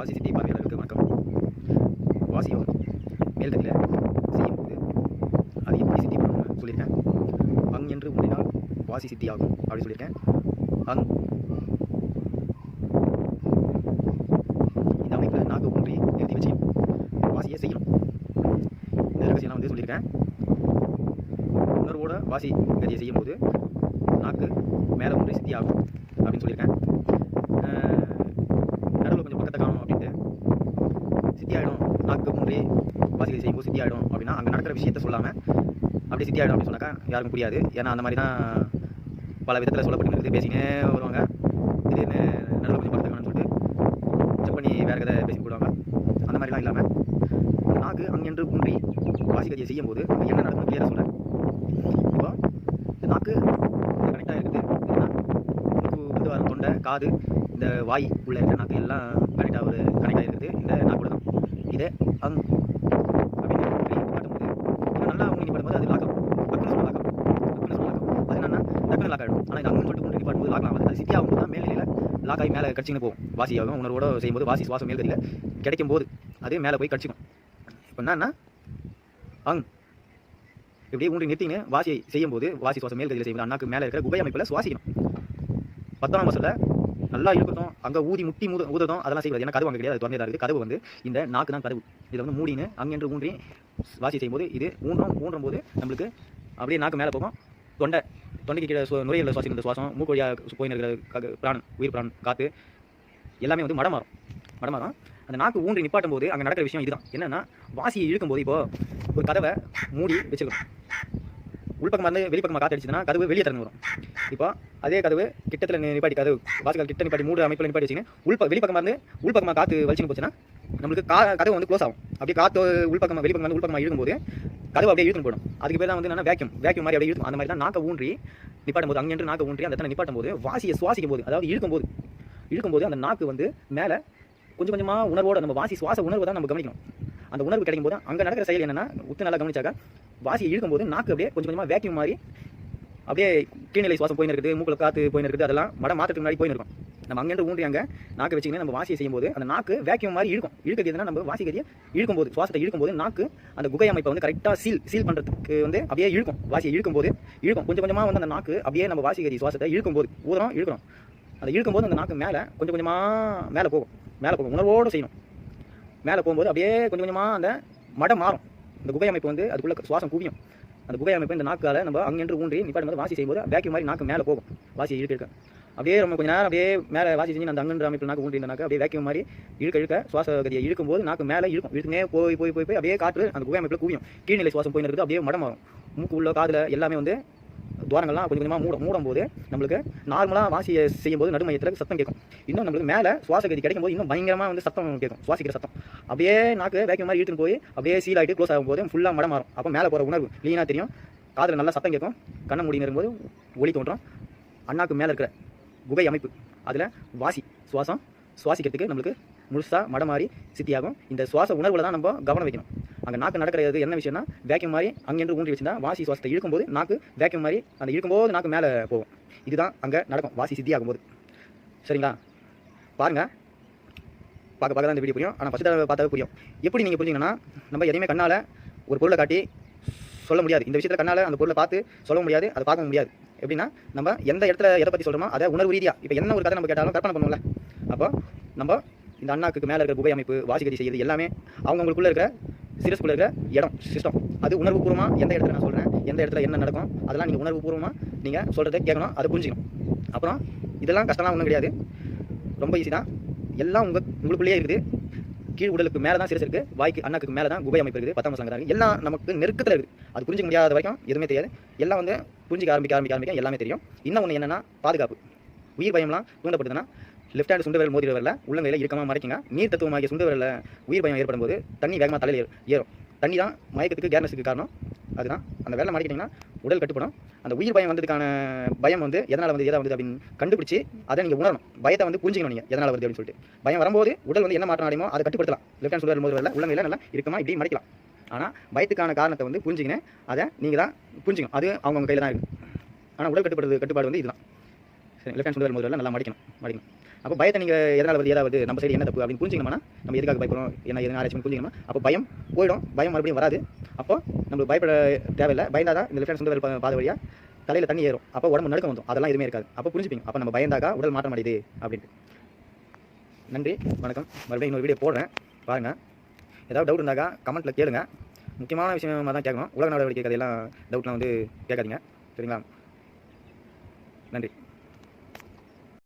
வாசி சித்தி பார்வையாளர்களுக்கு வணக்கம் வாசியம் மேல்கட்டில் செய்யும்போது அது எப்படி சித்தி பண்ணணும்னு சொல்லியிருக்கேன். அங் என்று முன்னினால் வாசி சித்தி ஆகும் அப்படின்னு சொல்லியிருக்கேன். அங். இந்த அமைப்பில் நாக்கு ஊன்றி நிறுத்தி வச்சு வாசியை செய்யணும். இந்த ரகசியெல்லாம் வந்து சொல்லியிருக்கேன். உணர்வோட வாசி கதியை செய்யும்போது நாக்கு மேலே ஒன்று சித்தி ஆகும் அப்படின்னு சொல்லியிருக்கேன். நடுவில் காணும் அப்படின்ட்டு சித்தி ஆகிடும் நாக்கு முன்றி வாசி செய்யும்போது சித்தி ஆகிடும் அப்படின்னா அங்கே நடக்கிற விஷயத்த சொல்லாமல் அப்படியே சித்தி ஆகிடும் அப்படின்னு சொன்னாக்கா யாருக்கும் புரியாது. ஏன்னா அந்த மாதிரி தான் பல விதத்தில் சொல்லப்பட்டு பேசினே வருவாங்க. திடீர்னு நல்ல கொஞ்சம் பக்கத்தை சொல்லிட்டு செக் பண்ணி வேறு கதை பேசி போடுவாங்க அந்த மாதிரிலாம் இல்லாமல் நாக்கு அங்கென்று குன்றி வாசி செய்யும் போது அங்கே என்ன நடக்கும் கிளியராக சொல்கிறேன் இப்போ நாக்கு கனெக்டாக இருக்குது இதுனா மூக்கு வந்து வர தொண்டை காது. இந்த வாய் உள்ள இருக்கிற நாக்கு எல்லாம் கனெக்டாக ஒரு கனெக்டாக இருக்குது இந்த நாக்கூட தான் இதே அங் அப்படின்னு காட்டும்போது இன்னும் நல்லா அவங்க பாடும்போது அது லாக்கம் டக்குன்னு சொல்ல லாக்கம் டக்குன்னு சொன்ன லாக்கம் அது என்னன்னா டக்குன்னு லாக் ஆகிடும் ஆனால் இது அங்குன்னு சொல்லிட்டு ஊன்றி பாடும்போது லாக் ஆகாது. அது சிட்டி ஆகும்போது தான் மேல்நிலையில் லாக் ஆகி மேலே கடிச்சின்னு போகும். வாசியாகும் உணர்வோட செய்யும்போது வாசி சுவாசம் மேல்கதியில் கிடைக்கும் போது அது மேலே போய் கடிச்சிக்கும். இப்போ என்னன்னா அங் இப்படியே ஊன்றி நிறுத்தின்னு வாசியை செய்யும்போது வாசி சுவாசம் மேல்கதியில் செய்யும்போது அண்ணாக்கு மேலே இருக்கிற குபை அமைப்பில் சுவாசிக்கணும். பத்தாம் மாசத்துல நல்லா இழுக்கட்டும். அங்கே ஊதி முட்டி மூத ஊதட்டும். அதெல்லாம் செய்யக்கூடாது. ஏன்னா கதவு அங்கே கிடையாது. திறந்ததாக இருக்குது கதவு வந்து இந்த நாக்கு தான் கதவு. இதை வந்து மூடின்னு அங்கேன்று ஊன்றி வாசி செய்யும்போது இது ஊன்றும் ஊன்றும் போது நம்மளுக்கு அப்படியே நாக்கு மேலே போகும். தொண்டை தொண்டைக்கு கீழே சு- சுவாசிக்கிற சுவாசம் மூக்கொழியாக போயின்னு இருக்கிற க- உயிர் பிராணம் காற்று எல்லாமே வந்து மடமாறும். மடமாறும். அந்த நாக்கு ஊன்றி நிப்பாட்டும் போது அங்கே நடக்கிற விஷயம் இதுதான். என்னென்னா வாசியை இழுக்கும்போது இப்போது ஒரு கதவை மூடி வச்சுக்கணும். உள்பக்கமாக இருந்து வெளிப்பக்கமாக காற்று அடிச்சுன்னா கதவு வெளியே திறந்து வரும். இப்போ அதே கதவு கிட்டத்தில் நிப்பாட்டி கதவு. வாசல் கிட்ட நிப்பாட்டி மூடு அமைப்பில் நிப்பாட்டி வச்சுங்க உள்ப வெளிப்பக்கமாக இருந்து உள்பக்கமாக காற்று வலிச்சுன்னு போச்சுன்னா நம்மளுக்கு கா கதவு வந்து க்ளோஸ் ஆகும். அப்படியே காற்று உள்பக்கமாக வெளிப்பக்கமாக வந்து உள்பக்கமாக இழுக்கும்போது கதவு அப்படியே இழுத்துன்னு போயிடும். அதுக்கு பேர் தான் வந்து என்னன்னா வேக்யூம் வேக்யூம் மாதிரி அப்படியே இழுக்கும். அந்த மாதிரி தான் நாக்க ஊன்றி நிப்பாட்டும் போது அங்கேன்று நாக்க ஊன்றி அந்த இடத்துல நிப்பாட்டும் போது வாசியை சுவாசிக்கும் போது அதாவது இழுக்கும்போது இழுக்கும்போது அந்த நாக்கு வந்து மேலே கொஞ்சம் கொஞ்சமாக உணர்வோட நம்ம வாசி சுவாச உணர்வு தான் நம்ம கவனிக்கணும். அந்த உணர்வு கிடைக்கும் போது அங்கே நடக்கிற செயல் என்னன்னா உத்து நல்லா கவனிச்சாக்க வாசியை இழுக்கும்போது நாக்கு அப்படியே கொஞ்சம் கொஞ்சமாக வேக்யூம் மாதிரி அப்படியே கீழ்நிலை சுவாசம் போயின்னு இருக்குது மூக்கில் காற்று போயின்னு இருக்குது அதெல்லாம் மட மாற்றத்துக்கு முன்னாடி போயின்னு இருக்கும். நம்ம அங்கேருந்து ஊன்றி அங்கே நாக்கு வச்சுக்கின்னு நம்ம வாசியை செய்யும்போது அந்த நாக்கு வேக்யூம் மாதிரி இழுக்கும். இழுக்கிறதுனா நம்ம வாசி கதியை இழுக்கும்போது சுவாசத்தை இழுக்கும்போது நாக்கு அந்த குகை அமைப்பை வந்து கரெக்டாக சீல் சீல் பண்ணுறதுக்கு வந்து அப்படியே இழுக்கும். வாசியை இழுக்கும்போது இழுக்கும். கொஞ்சம் கொஞ்சமாக வந்து அந்த நாக்கு அப்படியே நம்ம வாசி கதி சுவாசத்தை இழுக்கும்போது ஊதுறோம் இழுக்கிறோம். அதை இழுக்கும்போது அந்த நாக்கு மேலே கொஞ்சம் கொஞ்சமாக மேலே போகும். மேலே போகும். உணர்வோடு செய்யணும். மேலே போகும்போது அப்படியே கொஞ்சம் கொஞ்சமாக அந்த மடம் மாறும். இந்த குகை அமைப்பு வந்து அதுக்குள்ளே சுவாசம் குவியும். அந்த குகை அமைப்பு இந்த நாக்கால நம்ம அங்கென்று ஊன்றி நிப்பாட்டும் போது வாசி செய்யும்போது வேக்யூம் மாதிரி நாக்கு மேலே போகும். வாசி இழுக்க இழுக்க. அப்படியே நம்ம கொஞ்ச நேரம் அப்படியே மேலே வாசி செஞ்சு அந்த அங்கன்ற அமைப்பில் நாக்கு ஊன்றி இந்த நாக்கு அப்படியே வேக்யூம் மாதிரி இழுக்க இழுக்க சுவாச கதியை இழுக்கும்போது நாக்கு மேலே இழுக்கும். இழுத்துனே போய் போய் போய் போய் அப்படியே காற்று அந்த குகை அமைப்பில் குவியும். கீழ்நிலை சுவாசம் போயின்னு இருக்குது. அப்படியே மடம் ஆகும் மூக்கு உள்ள காதில் எல்லாமே வந்து துவாரங்கள்லாம் கொஞ்சம் கொஞ்சமாக மூடும் மூடும் போது நம்மளுக்கு நார்மலாக வாசி செய்யும்போது நடுமையத்தில் சத்தம் கேட்கும். இன்னும் நம்மளுக்கு மேலே சுவாச கதி கிடைக்கும் போது இன்னும் பயங்கரமாக வந்து சத்தம் கேட்கும் சுவாசிக்கிற சத்தம். அப்படியே நாக்கு வேக்கம் மாதிரி இழுத்துன்னு போய் அப்படியே சீல் ஆகிட்டு க்ளோஸ் ஆகும்போது ஃபுல்லாக மடம் மாறும் அப்போ மேலே போகிற உணர்வு க்ளீனாக தெரியும். காதில் நல்லா சத்தம் கேட்கும். கண்ணை மூடி நிறும்போது ஒளி தோன்றும். அண்ணாக்கு மேலே இருக்கிற குகை அமைப்பு அதில் வாசி சுவாசம் சுவாசிக்கிறதுக்கு நம்மளுக்கு முழுசாக மடமாறி சித்தியாகும். இந்த சுவாச உணர்வில் தான் நம்ம கவனம் வைக்கணும். அங்கே நாக்கு நடக்கிறது என்ன விஷயம்னா வேக்யூம் மாதிரி அங்கேருந்து ஊன்றி வச்சிருந்தா வாசி சுவாசத்தை இழுக்கும்போது நாக்கு வேக்யூம் மாதிரி அந்த இழுக்கும்போது நாக்கு மேலே போகும். இதுதான் அங்கே நடக்கும் வாசி சித்தி ஆகும்போது. சரிங்களா? பாருங்கள் பார்க்க பார்க்க தான் இந்த வீடியோ புரியும். ஆனால் ஃபஸ்ட் தடவை பார்த்தாவே புரியும். எப்படி நீங்கள் புரிஞ்சுங்கன்னா நம்ம எதையுமே கண்ணால் ஒரு பொருளை காட்டி சொல்ல முடியாது. இந்த விஷயத்தில் கண்ணால் அந்த பொருளை பார்த்து சொல்ல முடியாது அதை பார்க்க முடியாது. எப்படின்னா நம்ம எந்த இடத்துல எதை பற்றி சொல்கிறோமோ அதை உணர்வு ரீதியாக இப்போ என்ன ஒரு கதை நம்ம கேட்டாலும் கற்பனை பண்ணுவோம்ல. அப்போ நம்ம இந்த அண்ணாக்கு மேலே இருக்கிற குகை அமைப்பு வாசிகதி செய்யுது எல்லாமே அவங்கவுங்களுக்குள்ளே இருக்கிற சிரஸ்குள்ள இருக்கிற இடம் சிஸ்டம் அது உணர்வுபூர்வமாக எந்த இடத்துல நான் சொல்கிறேன் எந்த இடத்துல என்ன நடக்கும் அதெல்லாம் நீங்கள் உணர்வுபூர்வமாக நீங்கள் சொல்கிறத கேட்கணும் அதை புரிஞ்சுக்கணும். அப்புறம் இதெல்லாம் கஷ்டம்லாம் ஒன்றும் கிடையாது. ரொம்ப ஈஸி தான். எல்லாம் உங்கள் உங்களுக்குள்ளேயே இருக்குது. கீழ் உடலுக்கு மேலே தான் சிரஸ் இருக்குது வாய்க்கு அண்ணாக்கு மேலே தான் குபை அமைப்பு இருக்குது. பத்தாம் சங்கம் இருக்குது எல்லாம் நமக்கு நெருக்கத்தில் இருக்குது. அது புரிஞ்சிக்க முடியாத வரைக்கும் எதுவுமே தெரியாது. எல்லாம் வந்து புரிஞ்சிக்க ஆரம்பிக்க ஆரம்பிக்க ஆரம்பிக்க எல்லாமே தெரியும். இன்னும் ஒன்று என்னென்னா பாதுகாப்பு. உயிர் பயம்லாம் தூண்டப்படுதுன்னா லெஃப்ட் ஹேண்ட் சுண்டு விரல் மோதிர வரல உள்ளங்கையில் இறுக்கமாக மறைக்குங்க. நீர் தத்துவமாகிய சுண்டு விரலில் உயிர் பயம் ஏற்படும் போது தண்ணி வேகமாக தலையில் ஏறும். தண்ணி தான் மயக்கத்துக்கு கேர்னஸுக்கு காரணம். அதுதான். அந்த வேலை மறைக்கிட்டிங்கன்னா உடல் கட்டுப்படும். அந்த உயிர் பயம் வந்ததுக்கான பயம் வந்து எதனால் வந்து எதை வந்து அப்படின்னு கண்டுபிடிச்சி அதை நீங்கள் உணரணும். பயத்தை வந்து புரிஞ்சிக்கணும் நீங்கள் எதனால் வருது அப்படின்னு சொல்லிட்டு. பயம் வரும்போது உடல் வந்து என்ன மாற்றம் அடையுமோ அதை கட்டுப்படுத்தலாம். லெஃப்ட் ஹேண்ட் சுண்டு மோதிர வரல உள்ளங்கையில் நல்லா இருக்கமாக இப்படி மறைக்கலாம். ஆனால் பயத்துக்கான காரணத்தை வந்து புரிஞ்சிக்கினேன் அதை நீங்கள் தான் புரிஞ்சிக்கணும். அது அவங்கவுங்க கையில் தான் இருக்குது ஆனால் உடல் கட்டுப்படுறது கட்டுப்பாடு வந்து இதுதான். சரி லெஃப்ட் ஹேண்ட் சுண்டு விரல் நல்லா மடிக்கணும் மடிக்கணும் அப்போ பயத்தை நீங்கள் எதனால் வருது ஏதாவது வருது நம்ம சைடு என்ன தப்பு அப்படின்னு புரிஞ்சிக்கணும்னா நம்ம எதுக்காக பயப்படுறோம் என்ன எதுனா ஆராய்ச்சி புரிஞ்சிக்கணும்? அப்போ பயம் போயிடும். பயம் மறுபடியும் வராது. அப்போ நம்மளுக்கு பயப்பட தேவையில்லை. பயந்தா தான் இந்த லெஃப்ட் ஹேண்ட் பாத வழியாக தலையில் தண்ணி ஏறும். அப்போ உடம்பு நடுக்கம் வந்துடும் அதெல்லாம் எதுவுமே இருக்காது. அப்போ புரிஞ்சுப்பீங்க. அப்போ நம்ம பயந்தாக்கா உடல் மாற்றம் அடையுது அப்படின்ட்டு. நன்றி. வணக்கம். மறுபடியும் இன்னொரு வீடியோ போடுறேன். பாருங்கள் ஏதாவது டவுட் இருந்தாக்கா கமெண்ட்டில் கேளுங்க. முக்கியமான விஷயமா தான் கேட்கணும். உலக நடவடிக்கை கதையெல்லாம் டவுட்லாம் வந்து கேட்காதீங்க. சரிங்களா? நன்றி.